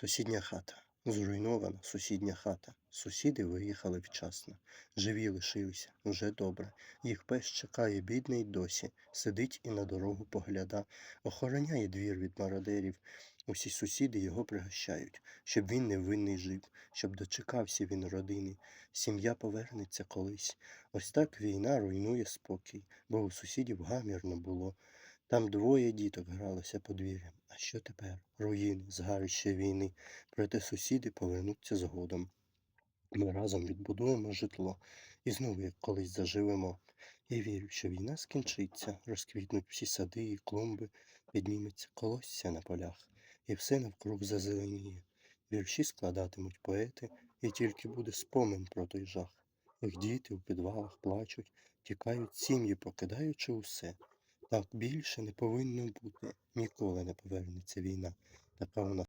Сусідня хата. Зруйнована сусідня хата. Сусіди виїхали вчасно. Живі лишилися, вже добре. Їх пес чекає, бідний досі. Сидить і на дорогу погляда. Охороняє двір від мародерів. Усі сусіди його пригощають, щоб він невинний жив, щоб дочекався він родини. Сім'я повернеться колись. Ось так війна руйнує спокій, бо у сусідів гамірно було. Там двоє діток гралося подвір'ям. Що тепер? Руїни, згарище війни. Проте сусіди повернуться згодом. Ми разом відбудуємо житло і знову, як колись заживемо. Я вірю, що війна скінчиться, розквітнуть всі сади і клумби, підніметься колосся на полях, і все навкруг зазеленіє. Вірші складатимуть поети, і тільки буде спомин про той жах. Як діти у підвалах плачуть, тікають сім'ї, покидаючи усе. Так більше не повинно бути. Ніколи не повернеться війна. Така вона